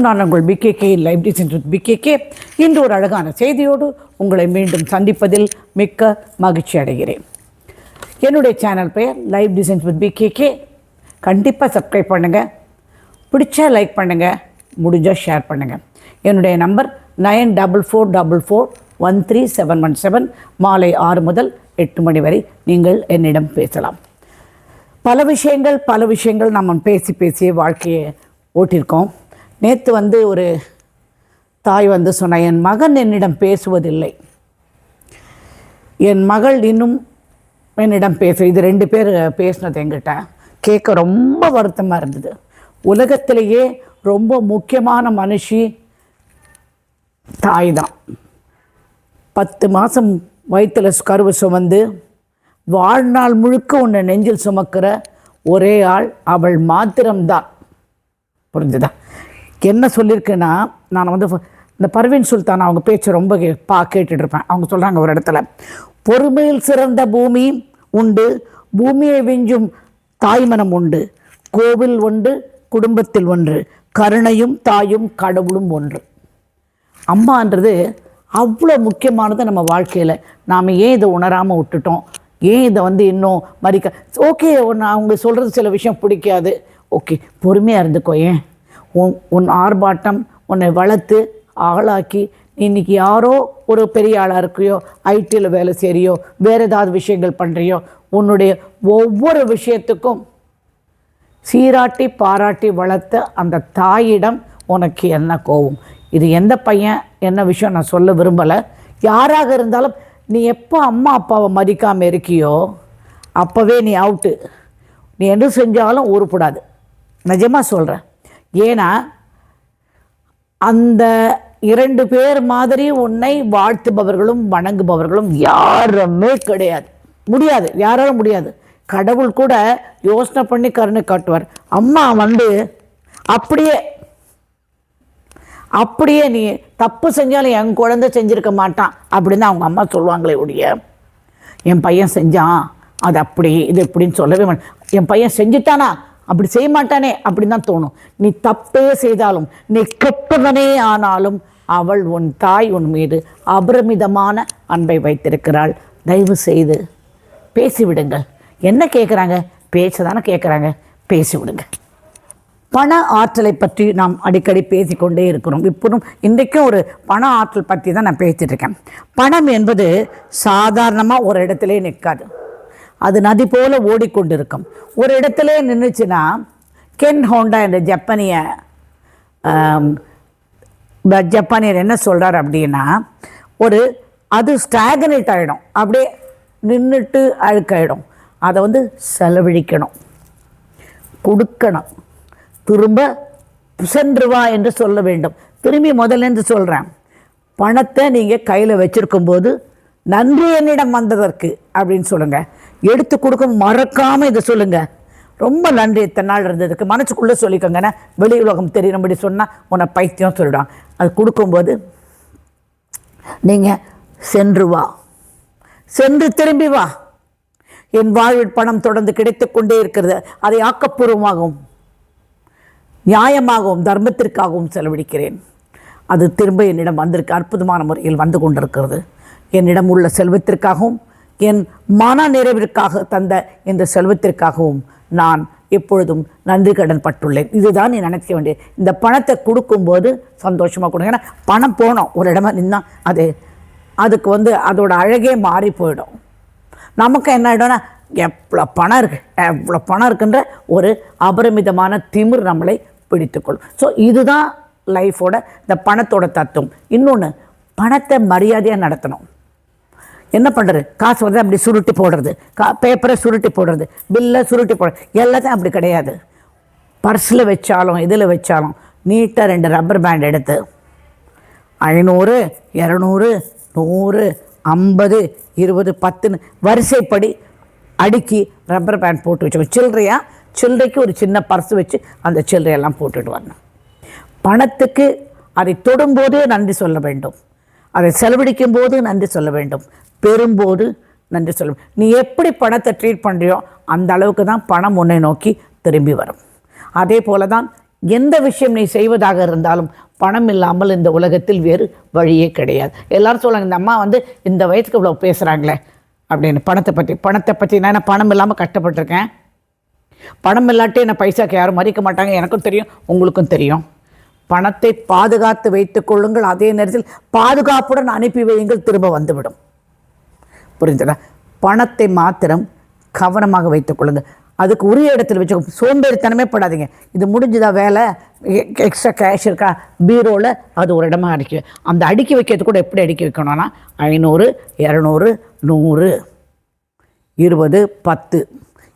நான் உங்கள் PKK live design PKK இன்று ஒரு அழகான செய்தியோடு உங்களை மீண்டும் சந்திப்பதில் மிக்க மகிழ்ச்சி அடைகிறேன். என்னுடைய சேனல் பெயர் live designs with P K K கண்டிப்பாக சப்ஸ்கிரைப் பண்ணுங்கள் பிடிச்சா லைக் பண்ணுங்கள் முடிஞ்சால் ஷேர் பண்ணுங்கள் என்னுடைய number nine double four double four one three seven one seven மாலை ஆறு முதல் எட்டு மணி வரை நீங்கள் என்னிடம் பேசலாம். பல விஷயங்கள் பல விஷயங்கள் நம்ம பேசி பேசியே வாழ்க்கையை ஓட்டியிருக்கோம். நேற்று வந்து ஒரு தாய் வந்து சொன்னா என் மகன் என்னிடம் பேசுவதில்லை. என் மகள் இன்னும் என்னிடம் பேச இது ரெண்டு பேர் பேசினது எங்கிட்ட கேட்க ரொம்ப வருத்தமாக இருந்தது. உலகத்திலேயே ரொம்ப முக்கியமான மனுஷி தாய் தான். பத்து மாதம் வயிற்றில் கருவு சுமந்து வாழ்நாள் முழுக்க உன்னை நெஞ்சில் சுமக்கிற ஒரே ஆள் அவள் மாத்திரம்தான். புரிஞ்சுதா? என்ன சொல்லியிருக்குன்னா நான் வந்து இந்த பர்வீன் சுல்தான் அவங்க பேச்சு ரொம்ப கே பா கேட்டுட்டு இருப்பேன் அவங்க சொல்கிறாங்க ஒரு இடத்துல பொறுமையில் சிறந்த பூமி உண்டு பூமியை விஞ்சும் தாய்மனம் உண்டு கோவில் ஒன்று குடும்பத்தில் ஒன்று கருணையும் தாயும் கடவுளும் ஒன்று. அம்மான்றது அவ்வளோ முக்கியமானது நம்ம வாழ்க்கையில். நாம் ஏன் இதை உணராமல் விட்டுட்டோம்? ஏன் இதை வந்து இன்னும் மறிக்க ஓகே ஒன்று அவங்க சொல்கிறது சில விஷயம் பிடிக்காது. ஓகே பொறுமையாக இருந்துக்கோ ஏன்? உன் உன் ஆர்ப்பாட்டம் உன்னை வளர்த்து ஆளாக்கி இன்னைக்கு யாரோ ஒரு பெரிய ஆளாக இருக்கியோ ஐடியில் வேலை செய்கிறியோ வேறு ஏதாவது விஷயங்கள் பண்ணுறியோ உன்னுடைய ஒவ்வொரு விஷயத்துக்கும் சீராட்டி பாராட்டி வளர்த்த அந்த தாயிடம் உனக்கு என்ன கோவம் இது எந்த பையன்? என்ன விஷயம்? நான் சொல்ல விரும்பலை. யாராக இருந்தாலும் நீ எப்போ அம்மா அப்பாவை மதிக்காமல் இருக்கியோ அப்போவே நீ அவுட்டு நீ என்ன செஞ்சாலும் உருப்படாது. நிஜமாக சொல்கிறேன் ஏன்னா அந்த இரண்டு பேர் மாதிரி உன்னை வாழ்த்துபவர்களும் வணங்குபவர்களும் யாருமே கிடையாது. முடியாது. யாராலும் முடியாது. கடவுள் கூட யோசனை பண்ணி கருணை காட்டுவார். அம்மா வந்து அப்படியே அப்படியே நீ தப்பு செஞ்சாலும் என் குழந்தை செஞ்சிருக்க மாட்டான் அப்படின்னு அவங்க அம்மா சொல்லுவாங்களே ஒழிய என் பையன் செஞ்சான் அது அப்படி இது இப்படின்னு சொல்லவே மாட்டேன். என் பையன் செஞ்சுட்டானா? அப்படி செய்ய மாட்டானே அப்படின்னு தான் தோணும். நீ தப்பே செய்தாலும் நீ கெட்டவனே ஆனாலும் அவள் உன் தாய் உன் மீது அபரிமிதமான அன்பை வைத்திருக்கிறாள். தயவு செய்து பேசிவிடுங்கள். என்ன கேட்குறாங்க பேச தானே கேட்குறாங்க பேசிவிடுங்க. பண ஆற்றலை பற்றி நாம் அடிக்கடி பேசிக்கொண்டே இருக்கிறோம். இப்போதும் இன்றைக்கும் ஒரு பண ஆற்றல் பற்றி தான் நான் பேசிகிட்டு இருக்கேன். பணம் என்பது சாதாரணமாக ஒரு இடத்துல நிற்காது. அது நதி போல ஓடிக்கொண்டிருக்கும். ஒரு இடத்துல நின்றுச்சுன்னா கென் ஹோண்டா என்ற ஜப்பானிய ஜப்பானியர் என்ன சொல்கிறார் அப்படின்னா ஒரு அது ஸ்டாகனேட் ஆகிடும் அப்படியே நின்றுட்டு அழுக்காயிடும். அதை வந்து செலவழிக்கணும். கொடுக்கணும். திரும்ப சென்று வா என்று சொல்ல வேண்டும். திரும்பி முதல்ல சொல்கிறேன் பணத்தை நீங்கள் கையில் வச்சுருக்கும்போது நன்றி என்னிடம் வந்ததற்கு அப்படின்னு சொல்லுங்கள் எடுத்து கொடுக்க மறக்காமல் இதை சொல்லுங்கள் ரொம்ப நன்றி இத்தனை நாள் இருந்ததுக்கு. மனசுக்குள்ளே சொல்லிக்கோங்கண்ணே வெளி உலகம் தெரியும்படி சொன்னால் உன்னை பைத்தியம் சொல்லிடான் அது கொடுக்கும்போது நீங்கள் சென்று வா. சென்று திரும்பி வா. என் வாழ்வில் பணம் தொடர்ந்து கிடைத்துக் கொண்டே இருக்கிறது. அதை ஆக்கப்பூர்வமாகவும் நியாயமாகவும் தர்மத்திற்காகவும் செலவழிக்கிறேன். அது திரும்ப என்னிடம் வந்திருக்கு. அற்புதமான முறையில் வந்து கொண்டிருக்கிறது. என்னிடம் உள்ள செல்வத்திற்காகவும் என் மன நிறைவிற்காக தந்த இந்த செல்வத்திற்காகவும் நான் எப்பொழுதும் நன்றி கடன் பட்டுள்ளேன். இதுதான் நீ நினைக்க வேண்டிய இந்த பணத்தை கொடுக்கும்போது சந்தோஷமாக கொடுங்க. ஏன்னா பணம் போனோம் ஒரு இடமா நின்னா அது அதுக்கு வந்து அதோட அழகே மாறி போயிடும். நமக்கு என்ன ஆகிடும்னா எவ்வளோ பணம் இருக்குது எவ்வளோ பணம் இருக்குன்ற ஒரு அபரிமிதமான திமிர் நம்மளை பிடித்துக்கொள்ளும். ஸோ இதுதான் லைஃபோட இந்த பணத்தோட தத்துவம். இன்னொன்று பணத்தை மரியாதையாக நடத்தணும். என்ன பண்ணுறது காசு வந்து அப்படி சுருட்டி போடுறது. கா பேப்பரை சுருட்டி போடுறது. பில்லை சுருட்டி போடுறது. எல்லாத்தையும் அப்படி கிடையாது. பர்ஸில் வச்சாலும் இதில் வச்சாலும் நீட்டாக ரெண்டு ரப்பர் பேண்ட் எடுத்து ஐநூறு இரநூறு நூறு ஐம்பது இருபது பத்துன்னு வரிசைப்படி அடுக்கி ரப்பர் பேண்ட் போட்டு வச்சுக்கோ. சில்லறையா? சில்லறைக்கு ஒரு சின்ன பர்ஸ் வச்சு அந்த சில்லறையெல்லாம் போட்டுட்டு வரணும் பணத்துக்கு அதை தொடும்போதே நன்றி சொல்ல வேண்டும். அதை செலவழிக்கும் போது நன்றி சொல்ல வேண்டும். பெறும்போது நன்றி சொல்ல வேண்டும். நீ எப்படி பணத்தை ட்ரீட் பண்ணுறியோ அந்த அளவுக்கு தான் பணம் உன்னை நோக்கி திரும்பி வரும். அதே போல தான் எந்த விஷயம் நீ செய்வதாக இருந்தாலும் பணம் இல்லாமல் இந்த உலகத்தில் வேறு வழியே கிடையாது. எல்லாரும் சொல்லுவாங்க இந்த அம்மா வந்து இந்த வயசுக்கு இவ்வளோ பேசுகிறாங்களே அப்படின்னு. பணத்தை பற்றி பணத்தை பற்றி நான் என்ன பணம் இல்லாமல் கஷ்டப்பட்டிருக்கேன்? பணம் இல்லாட்டி என்ன பைசாக்கு யாரும் மறிக்க மாட்டாங்க? எனக்கும் தெரியும் உங்களுக்கும் தெரியும். பணத்தை பாதுகாத்து வைத்துக் கொள்ளுங்கள். அதே நேரத்தில் பாதுகாப்புடன் அனுப்பி வையுங்கள். திரும்ப வந்துவிடும். புரிஞ்சதா? பணத்தை மாத்திரம் கவனமாக வைத்துக் கொள்ளுங்கள். அதுக்கு உரிய இடத்துல வச்சு சோம்பேறித்தனமே படாதீங்க. இது முடிஞ்சுதா வேலை? எக்ஸ்ட்ரா கேஷ் இருக்கா? பீரோவில் அது ஒரு இடமா அடுக்கி. அந்த அடுக்கி வைக்கிறது கூட எப்படி அடுக்கி வைக்கணும்னா ஐநூறு இரநூறு நூறு இருபது பத்து.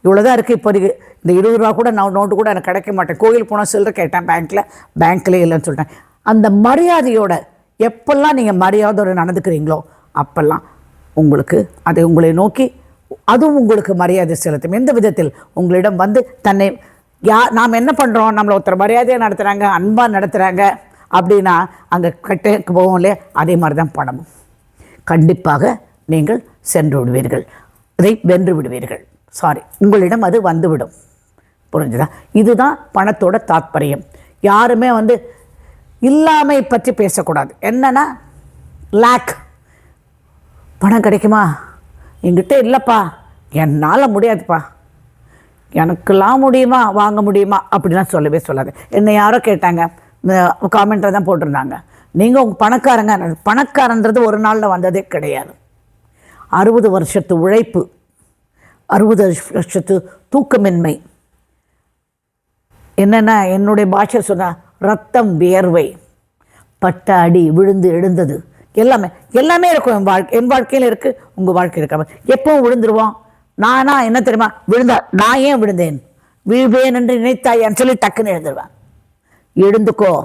இவ்வளோ தான் இருக்குது இப்போதைக்கு இந்த இருபது ரூபா கூட நான் நோட்டு கூட எனக்கு கிடைக்க மாட்டேன். கோயில் போனால் சில்லற கேட்டேன். பேங்க்கில் பேங்க்கில் இல்லைன்னு சொல்லிட்டேன். அந்த மரியாதையோட எப்பெல்லாம் நீங்கள் மரியாதையோட நடந்துக்கிறீங்களோ அப்பெல்லாம் உங்களுக்கு அதை உங்களை நோக்கி அதுவும் உங்களுக்கு மரியாதை செலுத்தும். எந்த விதத்தில்? உங்களிடம் வந்து தன்னை யா நாம் என்ன பண்ணுறோம் நம்மளை ஒருத்தர் மரியாதையாக நடத்துகிறாங்க அன்பாக நடத்துகிறாங்க அப்படின்னா அங்கே கட்டக்கு போவோம் இல்லையா? அதே மாதிரி தான் பணமும். கண்டிப்பாக நீங்கள் சென்று விடுவீர்கள். அதை வென்று விடுவீர்கள். சாரி உங்களிடம் அது வந்துவிடும். புரிஞ்சுதா? இதுதான் பணத்தோட தாத்பரியம். யாருமே வந்து இல்லாமை பற்றி பேசக்கூடாது. என்னன்னா லேக் பணம் கிடைக்குமா? என்கிட்ட இல்லைப்பா. என்னால் முடியாதுப்பா. எனக்கெல்லாம் முடியுமா? வாங்க முடியுமா? அப்படிலாம் சொல்லவே சொல்லாது. என்னை யாரோ கேட்டாங்க. காமெண்ட்டில் தான் போட்டிருந்தாங்க. நீங்கள் உங்கள் பணக்காரங்க. பணக்காரன்றது ஒரு நாளில் வந்ததே கிடையாது. அறுபது வருஷத்து உழைப்பு. அறுபது வருஷத்து தூக்கமின்மை. என்னென்னா என்னுடைய பாஷை சொன்னால் ரத்தம் வியர்வை. பட்ட அடி விழுந்து எழுந்தது. எல்லாமே எல்லாமே இருக்கும் என் வாழ்க்கை என் வாழ்க்கையில் இருக்குது உங்கள் வாழ்க்கையில் இருக்காம எப்பவும் விழுந்துருவோம் நானா என்ன தெரியுமா? விழுந்தா நான் ஏன் விழுந்தேன்? வீழ்வேன் என்று நினைத்தாயான்னு சொல்லி டக்குன்னு எழுந்துருவேன். எழுந்துக்கோ.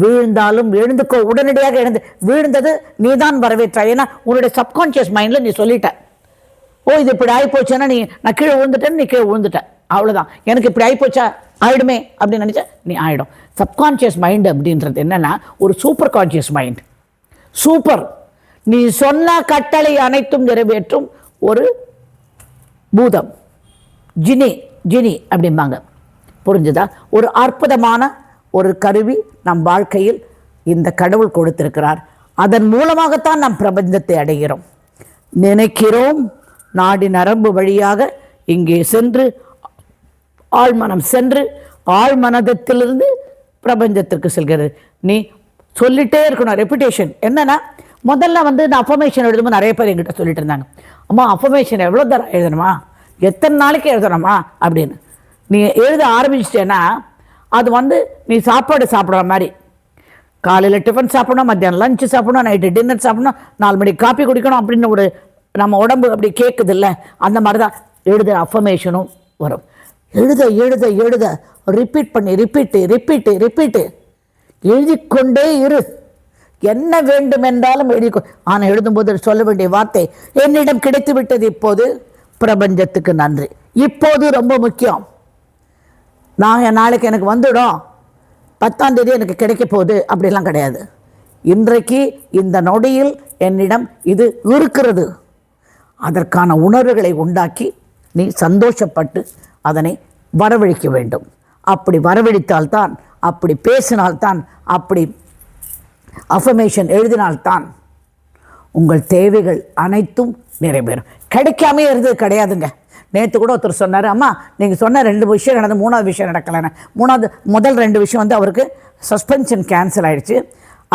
வீழ்ந்தாலும் எழுந்துக்கோ. உடனடியாக எழுந்து வீழ்ந்தது நீதான் வரவேற்றாய். ஏன்னா உன்னுடைய சப்கான்ஷியஸ் மைண்டில் நீ சொல்லிட்ட. ஓ இது இப்படி ஆகிப்போச்சுன்னா நீ நான் கீழே விழுந்துட்டேன்னு நீ கீழே விழுந்துட்டேன் அவ்வளோதான் எனக்கு இப்படி ஆகிப்போச்சா ஆயிடுமே அப்படின்னு நினச்சா நீ ஆகிடும் சப்கான்ஷியஸ் மைண்டு அப்படின்றது என்னன்னா ஒரு சூப்பர் கான்ஷியஸ் மைண்ட் சூப்பர் நீ சொன்ன கட்டளை அனைத்தும் நிறைவேற்றும் ஒரு பூதம். ஜினி ஜினி அப்படிம்பாங்க. புரிஞ்சுதா? ஒரு அற்புதமான ஒரு கருவி நம் வாழ்க்கையில் இந்த கடவுள் கொடுத்திருக்கிறார். அதன் மூலமாகத்தான் நாம் பிரபஞ்சத்தை அடைகிறோம். நினைக்கிறோம் நாடி நரம்பு வழியாக இங்கே சென்று ஆழ்மனம் சென்று ஆழ்மனதத்திலிருந்து பிரபஞ்சத்திற்கு செல்கிறது. நீ சொல்லிட்டே இருக்கணும் ரெப்புடேஷன் என்னென்னா முதல்ல வந்து நான் அஃபர்மேஷன் எழுதும்போது நிறைய பேர் எங்கிட்ட சொல்லிட்டு இருந்தாங்க. அம்மா அஃபர்மேஷன் எவ்வளோ தரம் எழுதணுமா? எத்தனை நாளைக்கு எழுதணுமா? அப்படின்னு. நீ எழுத ஆரம்பிச்சிட்டேன்னா அது வந்து நீ சாப்பாடு சாப்பிட்ற மாதிரி. காலையில் டிஃபன் சாப்பிடணும் மத்தியானம் லஞ்சு சாப்பிடணும் நைட்டு டின்னர் சாப்பிடணும் நாலு மணிக்கு காப்பி குடிக்கணும் அப்படின்னு ஒரு நம்ம உடம்பு அப்படி கேட்குது இல்லை அந்த மாதிரி தான் எழுத அஃபர்மேஷனும் வரும். எழுத எழுத எழுத ரிப்பீட் பண்ணி ரிப்பீட்டு ரிப்பீட்டு ரிப்பீட்டு எழுதிக்கொண்டே இரு. என்ன வேண்டும் என்றாலும் எழுதிக்கொ. ஆனால் எழுதும்போது சொல்ல வேண்டிய வார்த்தை என்னிடம் கிடைத்து விட்டது இப்போது பிரபஞ்சத்துக்கு நன்றி. இப்போது ரொம்ப முக்கியம். நான் நாளைக்கு எனக்கு வந்துடும். பத்தாம் தேதி எனக்கு கிடைக்க போகுது. அப்படிலாம் கிடையாது. இன்றைக்கு இந்த நொடியில் என்னிடம் இது இருக்கிறது. அதற்கான உணர்வுகளை உண்டாக்கி நீ சந்தோஷப்பட்டு அதனை வரவழைக்க வேண்டும். அப்படி வரவழைத்தால்தான் அப்படி பேசினால்தான் அப்படி அஃபர்மேஷன் எழுதினால்தான் உங்கள் தேவைகள் அனைத்தும் நிறைவேறும். கிடைக்காமே இருந்தது கிடையாதுங்க. நேற்று கூட ஒருத்தர் சொன்னார் அம்மா நீங்கள் சொன்ன ரெண்டு விஷயம் நடந்து மூணாவது விஷயம் நடக்கலைன்னு. மூணாவது முதல் ரெண்டு விஷயம் வந்து அவருக்கு சஸ்பென்ஷன் கேன்சல் ஆகிடுச்சு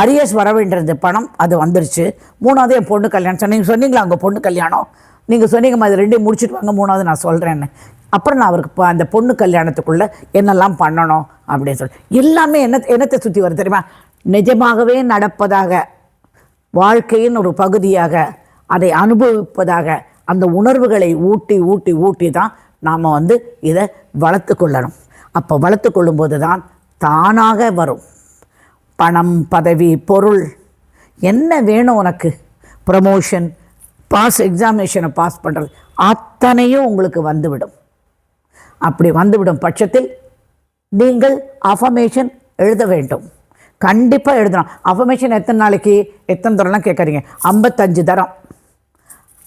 அரியர்ஸ் வர வேண்டியது பணம் அது வந்துருச்சு. மூணாவது என் பொண்ணு கல்யாணம். சொன்னீங்க சொன்னீங்களா உங்கள் பொண்ணு கல்யாணம்? நீங்கள் சொன்னீங்கம்மா அது ரெண்டையும் முடிச்சுட்டு வாங்க மூணாவது நான் சொல்கிறேன்னு அப்புறம் நான் அவருக்கு இப்போ அந்த பொண்ணு கல்யாணத்துக்குள்ளே என்னெல்லாம் பண்ணணும் அப்படின்னு சொல்லி எல்லாமே என்ன என்னத்தை சுற்றி வரும் தெரியுமா? நிஜமாகவே நடப்பதாக வாழ்க்கையின் ஒரு பகுதியாக அதை அனுபவிப்பதாக அந்த உணர்வுகளை ஊட்டி ஊட்டி ஊட்டி தான் நாம் வந்து இதை வளர்த்து கொள்ளணும். அப்போ வளர்த்து கொள்ளும்போது தான் தானாக வரும். பணம் பதவி பொருள். என்ன வேணும் உனக்கு? ப்ரமோஷன் பாஸ் எக்ஸாமினேஷனை பாஸ் பண்ணுறது அத்தனையும் உங்களுக்கு வந்துவிடும். அப்படி வந்துவிடும் பட்சத்தில் நீங்கள் அஃபர்மேஷன் எழுத வேண்டும். கண்டிப்பாக எழுதணும். அஃபமேஷன் எத்தனை நாளைக்கு? எத்தனை தரம்லாம் கேட்குறீங்க ஐம்பத்தஞ்சு தரம்.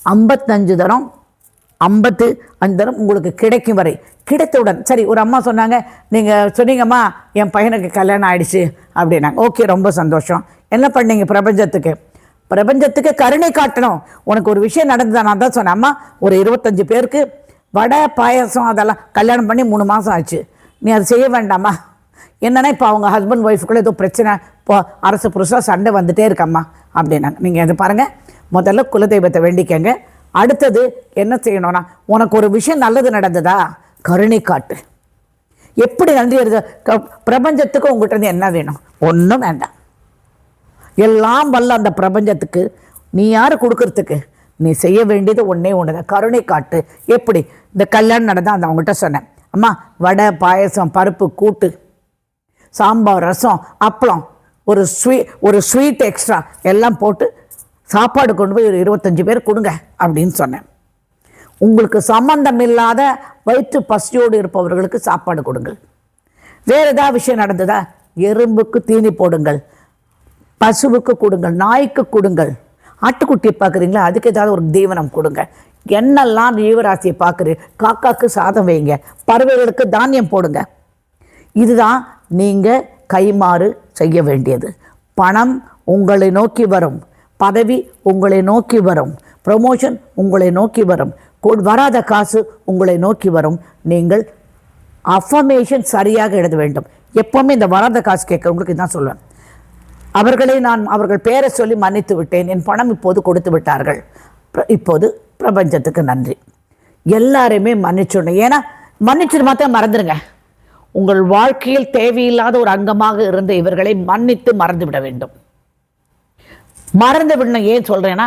ஐம்பத்தஞ்சு தரம் ஐம்பத்து அஞ்சு தரம் உங்களுக்கு கிடைக்கும் வரை. கிடைத்தவுடன் சரி ஒரு அம்மா சொன்னாங்க நீங்கள் சொன்னீங்கம்மா என் பையனுக்கு கல்யாணம் ஆயிடுச்சு அப்படின்னாங்க. ஓகே ரொம்ப சந்தோஷம். என்ன பண்ணீங்க பிரபஞ்சத்துக்கு? பிரபஞ்சத்துக்கு கருணை காட்டணும். உனக்கு ஒரு விஷயம் நடந்ததா? நான் தான் சொன்னேன் அம்மா ஒரு இருபத்தஞ்சு பேருக்கு வடை பாயாசம் அதெல்லாம் கல்யாணம் பண்ணி மூணு மாதம் ஆச்சு. நீ அதை செய்ய வேண்டாமா என்னன்னா இப்போ அவங்க ஹஸ்பண்ட் ஒய்ஃபுக்குள்ள ஏதோ பிரச்சனை இப்போ அரசு புருஷாக சண்டை வந்துட்டே இருக்கம்மா அப்படின்னாங்க. நீங்கள் இது பாருங்கள் முதல்ல குலதெய்வத்தை வேண்டிக்கங்க. அடுத்தது என்ன செய்யணும்னா உனக்கு ஒரு விஷயம் நல்லது நடந்ததா? கருணை காட்டு. எப்படி நன்றி எழுத பிரபஞ்சத்துக்கு உங்கள்கிட்ட இருந்து என்ன வேணும்? ஒன்றும் வேண்டாம். எல்லாம் வல்ல அந்த பிரபஞ்சத்துக்கு. நீ யார் கொடுக்கறதுக்கு? நீ செய்ய வேண்டியது ஒன்றே ஒன்று தான் கருணை காட்டு. எப்படி? இந்த கல்யாணம் நடந்தால் அந்த அவங்ககிட்ட சொன்னேன். அம்மா வடை பாயசம் பருப்பு கூட்டு சாம்பார் ரசம் அப்பளம் ஒரு ஸ்வீ ஒரு ஸ்வீட் எக்ஸ்ட்ரா எல்லாம் போட்டு சாப்பாடு கொண்டு போய் ஒரு இருபத்தஞ்சி பேர் கொடுங்க அப்படின்னு சொன்னேன். உங்களுக்கு சம்பந்தம் இல்லாத வயிற்று பசியோடு இருப்பவர்களுக்கு சாப்பாடு கொடுங்கள். வேறு ஏதாவது விஷயம் நடந்ததா? எறும்புக்கு தீனி போடுங்கள். பசுவுக்கு கொடுங்கள். நாய்க்கு கொடுங்கள். ஆட்டுக்குட்டியை பார்க்குறீங்களா? அதுக்கு ஏதாவது ஒரு தீவனம் கொடுங்க. என்னெல்லாம் ஜீவராசியை பார்க்குறீங்க காக்காக்கு சாதம் வைங்க. பறவைகளுக்கு தானியம் போடுங்க. இதுதான் நீங்கள் கைமாறு செய்ய வேண்டியது. பணம் உங்களை நோக்கி வரும். பதவி உங்களை நோக்கி வரும். ப்ரமோஷன் உங்களை நோக்கி வரும். கொ- வராத காசு உங்களை நோக்கி வரும். நீங்கள் அஃபர்மேஷன் சரியாக எழுத வேண்டும். எப்போவுமே இந்த வராத காசு கேட்குறவங்களுக்கு தான் சொல்லுவேன். அவர்களை நான் அவர்கள் பேரை சொல்லி மன்னித்து விட்டேன். என் பணம் இப்போது கொடுத்து விட்டார்கள். இப்போது பிரபஞ்சத்துக்கு நன்றி. எல்லாரையுமே மன்னிச்சுடணும் ஏன்னா மன்னிச்சிட்டு மாத்திரம் மறந்துடுங்க. உங்கள் வாழ்க்கையில் தேவையில்லாத ஒரு அங்கமாக இருந்த இவர்களை மன்னித்து மறந்து விட வேண்டும். மறந்து விடணும். ஏன் சொல்கிறேன்னா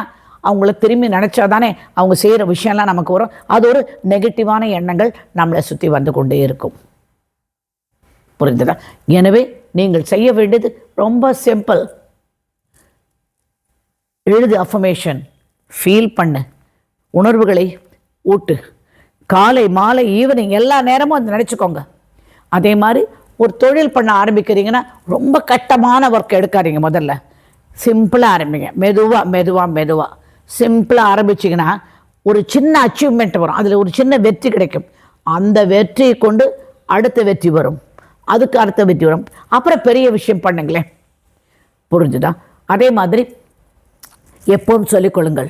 அவங்கள திரும்பி நினச்சா தானே அவங்க செய்கிற விஷயம்லாம் நமக்கு வரும். அது ஒரு நெகட்டிவான எண்ணங்கள் நம்மளை சுற்றி வந்து கொண்டே இருக்கும். புரிந்ததா எனவே நீங்கள் செய்ய வேண்டியது ரொம்ப சிம்பிள் எழுது அஃபர்மேஷன் ஃபீல் பண்ணு. உணர்வுகளை ஊட்டு. காலை மாலை ஈவினிங் எல்லா நேரமும் அதை நினச்சிக்கோங்க. அதே மாதிரி ஒரு தொழில் பண்ண ஆரம்பிக்கிறீங்கன்னா ரொம்ப கட்டமான ஒர்க் எடுக்காதீங்க முதல்ல. சிம்பிளாக ஆரம்பிங்க. மெதுவாக மெதுவாக மெதுவாக சிம்பிளாக ஆரம்பிச்சிங்கன்னா ஒரு சின்ன அச்சீவ்மெண்ட் வரும். அதில் ஒரு சின்ன வெற்றி கிடைக்கும். அந்த வெற்றியை கொண்டு அடுத்த வெற்றி வரும். அதுக்கு அடுத்த வெற்றி வரும். அப்புறம் பெரிய விஷயம் பண்ணுங்களேன். புரிஞ்சுதா? அதே மாதிரி எப்பவும் சொல்லிக்கொள்ளுங்கள்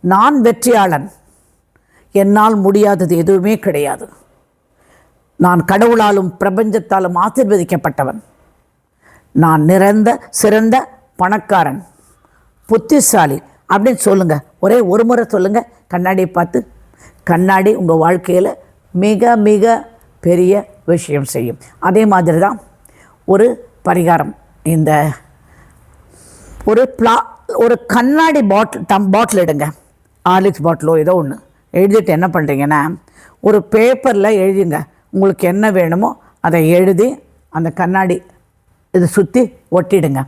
நான் வெற்றியாளன். என்னால் முடியாதது எதுவுமே கிடையாது. நான் கடவுளாலும் பிரபஞ்சத்தாலும் ஆசிர்வதிக்கப்பட்டவன். நான் நிறந்த சிறந்த பணக்காரன் புத்திசாலி. அப்படின்னு சொல்லுங்கள் ஒரே ஒரு முறை சொல்லுங்கள் கண்ணாடியை பார்த்து கண்ணாடி உங்கள் வாழ்க்கையில் மிக மிக பெரிய விஷயம் செய்யும். அதே மாதிரி தான் ஒரு பரிகாரம். இந்த ஒரு பிளா ஒரு கண்ணாடி பாட்டில் தம் பாட்டில் எடுங்க. ஆர்லிக்ஸ் பாட்டிலோ ஏதோ ஒன்று எழுதிட்டு என்ன பண்ணுறீங்கன்னா ஒரு பேப்பரில் எழுதிங்க. உங்களுக்கு என்ன வேணுமோ அதை எழுதி அந்த கண்ணாடி இதை சுற்றி ஒட்டிடுங்க.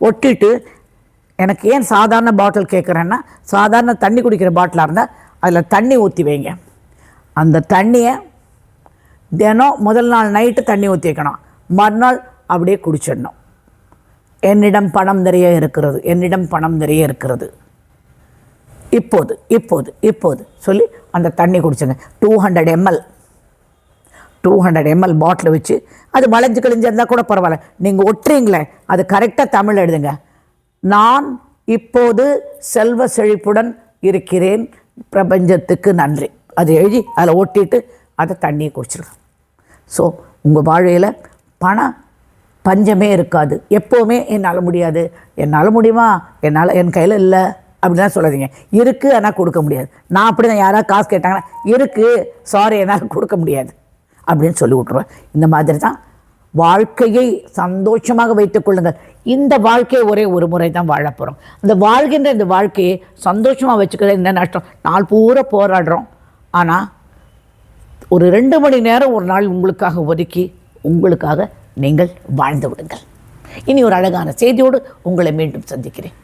ஒட்டிட்டு எனக்கு ஏன் சாதாரண பாட்டில் கேட்குறேன்னா சாதாரண தண்ணி குடிக்கிற பாட்டிலாக இருந்தால் அதில் தண்ணி ஊற்றி வைங்க. அந்த தண்ணியை தினம் முதல் நாள் நைட்டு தண்ணி ஊற்றி வைக்கணும். மறுநாள் அப்படியே குடிச்சிடணும். என்னிடம் பணம் நிறைய இருக்கிறது என்னிடம் பணம் நிறைய இருக்கிறது. இப்போது இப்போது இப்போது சொல்லி அந்த தண்ணி குடிச்சுங்க. Two hundred ML two hundred ML bottle வச்சு அது வளைஞ்சு கிழிஞ்சு இருந்தால் கூட பரவாயில்ல. நீங்கள் ஒட்டுறீங்களே அது கரெக்டாக தமிழ் எழுதுங்க. நான் இப்போது செல்வ செழிப்புடன் இருக்கிறேன். பிரபஞ்சத்துக்கு நன்றி. அது எழுதி அதில் ஒட்டிட்டு அதை தண்ணியை குடிச்சிடுங்க ஸோ உங்கள் வாழ்வையில் பண பஞ்சமே இருக்காது. எப்போவுமே என்னால் முடியாது. என்னால் முடியுமா? என்னால் என் கையில் இல்லை. அப்படிலாம் சொல்லாதீங்க. இருக்குது ஆனால் கொடுக்க முடியாது. நான் அப்படி தான் யாராவது காசு கேட்டாங்கன்னா இருக்குது சாரி என்னால் கொடுக்க முடியாது. அப்படின்னு சொல்லி விட்ருவேன் இந்த மாதிரி தான் வாழ்க்கையை சந்தோஷமாக வைத்துக் கொள்ளுங்கள். இந்த வாழ்க்கையை ஒரே ஒரு முறை தான் வாழ போகிறோம் அந்த வாழ்கின்ற இந்த வாழ்க்கையை சந்தோஷமாக வச்சுக்கிறது என்ன நஷ்டம்? நாள் பூரா போராடுறோம். ஆனால் ஒரு ரெண்டு மணி நேரம் ஒரு நாள் உங்களுக்காக ஒதுக்கி உங்களுக்காக நீங்கள் வாழ்ந்து விடுங்கள். இனி ஒரு அழகான செய்தியோடு உங்களை மீண்டும் சந்திக்கிறேன்.